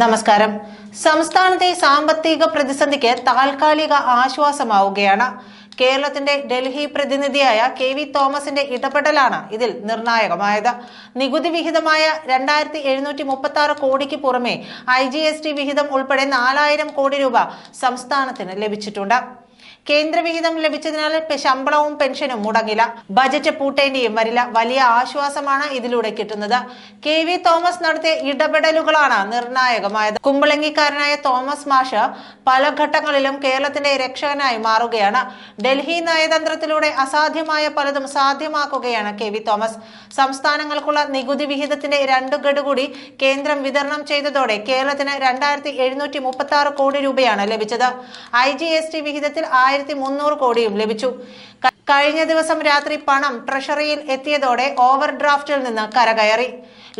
നമസ്കാരം. സംസ്ഥാനത്തെ സാമ്പത്തിക പ്രതിസന്ധിക്ക് താൽക്കാലിക ആശ്വാസമാവുകയാണ്. കേരളത്തിന്റെ ഡൽഹി പ്രതിനിധിയായ കെ വി തോമസിന്റെ ഇടപെടലാണ് ഇതിൽ നിർണായകമായത്. നികുതി വിഹിതമായ രണ്ടായിരത്തി എഴുന്നൂറ്റി മുപ്പത്തി ആറ് കോടിക്ക് പുറമെ ഐ ജി എസ് ടി വിഹിതം ഉൾപ്പെടെ നാലായിരം കോടി രൂപ സംസ്ഥാനത്തിന് ലഭിച്ചിട്ടുണ്ട്. കേന്ദ്ര വിഹിതം ലഭിച്ചതിനാൽ ശമ്പളവും പെൻഷനും മുടങ്ങില്ല. ബജറ്റ് പൂട്ടേണ്ടിയും വരില്ല. വലിയ ആശ്വാസമാണ് ഇതിലൂടെ കിട്ടുന്നത്. കെ വി തോമസ് നടത്തിയ ഇടപെടലുകളാണ് നിർണായകമായത്. കുമ്പളങ്ങിക്കാരനായ തോമസ് മാഷ് പല ഘട്ടങ്ങളിലും കേരളത്തിന്റെ രക്ഷകനായി മാറുകയാണ്. ഡൽഹി നയതന്ത്രത്തിലൂടെ അസാധ്യമായ പലതും സാധ്യമാക്കുകയാണ് കെ വി തോമസ്. സംസ്ഥാനങ്ങൾക്കുള്ള നികുതി വിഹിതത്തിന്റെ രണ്ട് ഗഡു കൂടി കേന്ദ്രം വിതരണം ചെയ്തതോടെ കേരളത്തിന് രണ്ടായിരത്തി എഴുന്നൂറ്റി മുപ്പത്തി ആറ് കോടി രൂപയാണ് ലഭിച്ചത്. ഐ ജി എസ് ടി വിഹിതത്തിൽ ആയിരത്തി മുന്നൂറ് കോടിയും ലഭിച്ചു. കഴിഞ്ഞ ദിവസം രാത്രി പണം ട്രഷറിയിൽ എത്തിയതോടെ ഓവർ ഡ്രാഫ്റ്റിൽ നിന്ന് കരകയറി.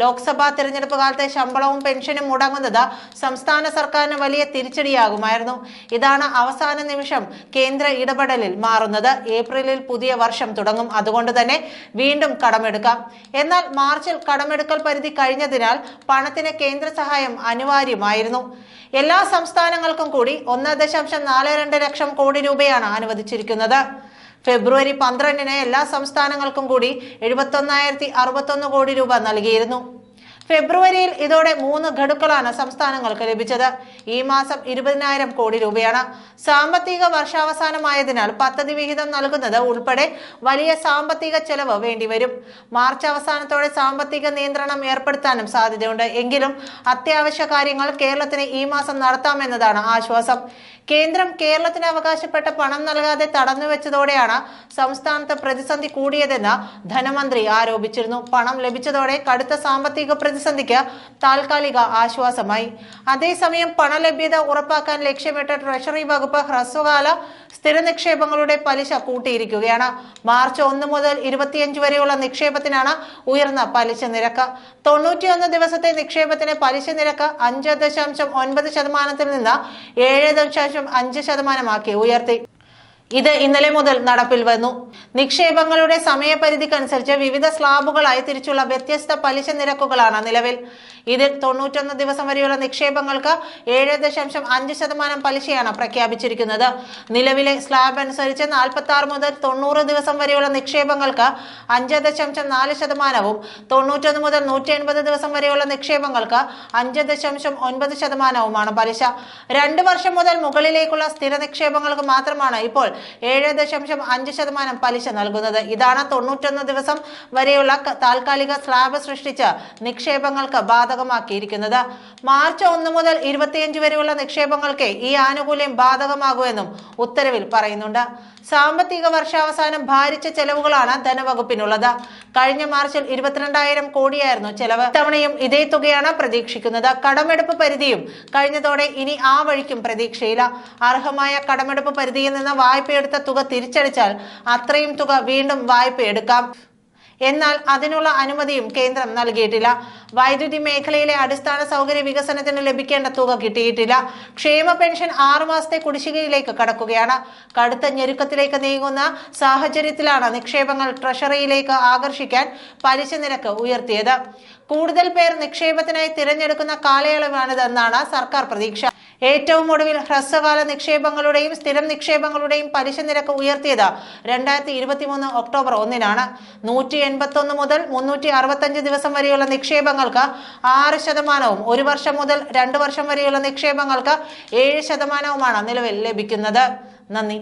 ലോക്സഭാ തിരഞ്ഞെടുപ്പ് കാലത്തെ ശമ്പളവും പെൻഷനും മുടങ്ങുന്നത് സംസ്ഥാന സർക്കാരിന് വലിയ തിരിച്ചടിയാകുമായിരുന്നു. ഇതാണ് അവസാന നിമിഷം കേന്ദ്ര ഇടപെടലിൽ മാറുന്നത്. ഏപ്രിലിൽ പുതിയ വർഷം തുടങ്ങും. അതുകൊണ്ട് തന്നെ വീണ്ടും കടമെടുക്കാം. എന്നാൽ മാർച്ചിൽ കടമെടുക്കൽ പരിധി കഴിഞ്ഞതിനാൽ പണത്തിന് കേന്ദ്ര സഹായം അനിവാര്യമായിരുന്നു. എല്ലാ സംസ്ഥാനങ്ങൾക്കും കൂടി ഒന്ന് ദശാംശം നാല് രണ്ട് ലക്ഷം കോടി രൂപയാണ് അനുവദിച്ചിരിക്കുന്നത്. ഫെബ്രുവരി പന്ത്രണ്ടിന് എല്ലാ സംസ്ഥാനങ്ങൾക്കും കൂടി എഴുപത്തൊന്നായിരത്തി അറുപത്തൊന്ന് കോടി രൂപ നൽകിയിരുന്നു. ഫെബ്രുവരിയിൽ ഇതോടെ മൂന്ന് ഗഡുക്കളാണ് സംസ്ഥാനങ്ങൾക്ക് ലഭിച്ചത്. ഈ മാസം ഇരുപതിനായിരം കോടി രൂപയാണ്. സാമ്പത്തിക വർഷാവസാനമായതിനാൽ പദ്ധതി വിഹിതം നൽകുന്നത് ഉൾപ്പെടെ വലിയ സാമ്പത്തിക ചെലവ് വേണ്ടിവരും. മാർച്ച് അവസാനത്തോടെ സാമ്പത്തിക നിയന്ത്രണം ഏർപ്പെടുത്താനും സാധ്യതയുണ്ട്. എങ്കിലും അത്യാവശ്യ കാര്യങ്ങൾ കേരളത്തിന് ഈ മാസം നടത്താമെന്നതാണ് ആശ്വാസം. കേന്ദ്രം കേരളത്തിന് അവകാശപ്പെട്ട പണം നൽകാതെ തടഞ്ഞുവെച്ചതോടെയാണ് സംസ്ഥാനത്ത് പ്രതിസന്ധി കൂടിയതെന്ന് ധനമന്ത്രി ആരോപിച്ചിരുന്നു. പണം ലഭിച്ചതോടെ കടുത്ത സാമ്പത്തിക പ്രതിസന്ധിക്ക് താൽക്കാലിക ആശ്വാസമായി. അതേസമയം പണലഭ്യത ഉറപ്പാക്കാൻ ലക്ഷ്യമിട്ട ട്രഷറി വകുപ്പ് ഹ്രസ്വകാല സ്ഥിര നിക്ഷേപങ്ങളുടെ പലിശ കൂട്ടിയിരിക്കുകയാണ്. മാർച്ച് ഒന്ന് മുതൽ ഇരുപത്തിയഞ്ച് വരെയുള്ള നിക്ഷേപത്തിനാണ് ഉയർന്ന പലിശ നിരക്ക്. തൊണ്ണൂറ്റിയൊന്ന് ദിവസത്തെ നിക്ഷേപത്തിന് പലിശ നിരക്ക് അഞ്ച് ദശാംശം ഒൻപത് ശതമാനത്തിൽ നിന്ന് ഏഴ് ദശാംശം അഞ്ച് ശതമാനമാക്കി ഉയർത്തി ഇത് ഇന്നലെ മുതൽ നടപ്പിൽ വന്നു. നിക്ഷേപങ്ങളുടെ സമയപരിധിക്കനുസരിച്ച് വിവിധ സ്ലാബുകളായി തിരിച്ചുള്ള വ്യത്യസ്ത പലിശ നിരക്കുകളാണ് നിലവിൽ. ഇതിൽ തൊണ്ണൂറ്റൊന്ന് ദിവസം വരെയുള്ള നിക്ഷേപങ്ങൾക്ക് ഏഴ് ദശാംശം അഞ്ച് ശതമാനം പലിശയാണ് പ്രഖ്യാപിച്ചിരിക്കുന്നത്. നിലവിലെ സ്ലാബ് അനുസരിച്ച് നാൽപ്പത്തി ആറ് മുതൽ തൊണ്ണൂറ് ദിവസം വരെയുള്ള നിക്ഷേപങ്ങൾക്ക് അഞ്ച് ദശാംശം നാല് ശതമാനവും തൊണ്ണൂറ്റൊന്ന് മുതൽ നൂറ്റി എൺപത് ദിവസം വരെയുള്ള നിക്ഷേപങ്ങൾക്ക് അഞ്ച് ദശാംശം ഒൻപത് ശതമാനവുമാണ് പലിശ. രണ്ട് വർഷം മുതൽ മുകളിലേക്കുള്ള സ്ഥിര നിക്ഷേപങ്ങൾക്ക് മാത്രമാണ് ഇപ്പോൾ ഏഴ് ദശാംശം അഞ്ച് ശതമാനം പലിശ നൽകുന്നത്. ഇതാണ് തൊണ്ണൂറ്റൊന്ന് ദിവസം വരെയുള്ള താൽക്കാലിക സ്ലാബ് സൃഷ്ടിച്ച് നിക്ഷേപങ്ങൾക്ക് ബാധകമാക്കിയിരിക്കുന്നത്. മാർച്ച് ഒന്ന് മുതൽ ഇരുപത്തിയഞ്ച് വരെയുള്ള നിക്ഷേപങ്ങൾക്ക് ഈ ആനുകൂല്യം ബാധകമാകുമെന്നും ഉത്തരവിൽ പറയുന്നുണ്ട്. സാമ്പത്തിക വർഷാവസാനം ഭാരിച്ച ചെലവുകളാണ് ധനവകുപ്പിനുള്ളത്. കഴിഞ്ഞ മാർച്ചിൽ ഇരുപത്തിരണ്ടായിരം കോടിയായിരുന്നു ചെലവ്. തവണയും ഇതേ തുകയാണ് പ്രതീക്ഷിക്കുന്നത്. കടമെടുപ്പ് പരിധിയും കഴിഞ്ഞതോടെ ഇനി ആ വഴിക്കും പ്രതീക്ഷയില്ല. അർഹമായ കടമെടുപ്പ് പരിധിയിൽ നിന്ന് വായ്പയെടുത്ത തുക തിരിച്ചടിച്ചാൽ അത്രയും തുക വീണ്ടും വായ്പ എടുക്കാം എന്നാൽ അതിനുള്ള അനുമതിയും കേന്ദ്രം നൽകിയിട്ടില്ല. വൈദ്യുതി മേഖലയിലെ അടിസ്ഥാന സൗകര്യ വികസനത്തിന് ലഭിക്കേണ്ട തുക കിട്ടിയിട്ടില്ല. ക്ഷേമ പെൻഷൻ ആറു മാസത്തെ കുടിശ്ശികയിലേക്ക് കടക്കുകയാണ്. കടുത്ത ഞെരുക്കത്തിലേക്ക് നീങ്ങുന്ന സാഹചര്യത്തിലാണ് നിക്ഷേപങ്ങൾ ട്രഷറിയിലേക്ക് ആകർഷിക്കാൻ പലിശ നിരക്ക് ഉയർത്തിയത്. കൂടുതൽ പേർ നിക്ഷേപത്തിനായി തിരഞ്ഞെടുക്കുന്ന കാലയളവാണിതെന്നാണ് സർക്കാർ പ്രതീക്ഷ. ഏറ്റവും ഒടുവിൽ ഹ്രസ്വകാല നിക്ഷേപങ്ങളുടെയും സ്ഥിരം നിക്ഷേപങ്ങളുടെയും പലിശ നിരക്ക് ഉയർത്തിയത് രണ്ടായിരത്തി ഇരുപത്തിമൂന്ന് ഒക്ടോബർ ഒന്നിനാണ്. നൂറ്റി എൺപത്തി ഒന്ന് മുതൽ മുന്നൂറ്റി അറുപത്തഞ്ച് ദിവസം വരെയുള്ള നിക്ഷേപങ്ങൾക്ക് ആറ് ശതമാനവും ഒരു വർഷം മുതൽ രണ്ട് വർഷം വരെയുള്ള നിക്ഷേപങ്ങൾക്ക് ഏഴ് ശതമാനവുമാണ് നിലവിൽ ലഭിക്കുന്നത്. നന്ദി.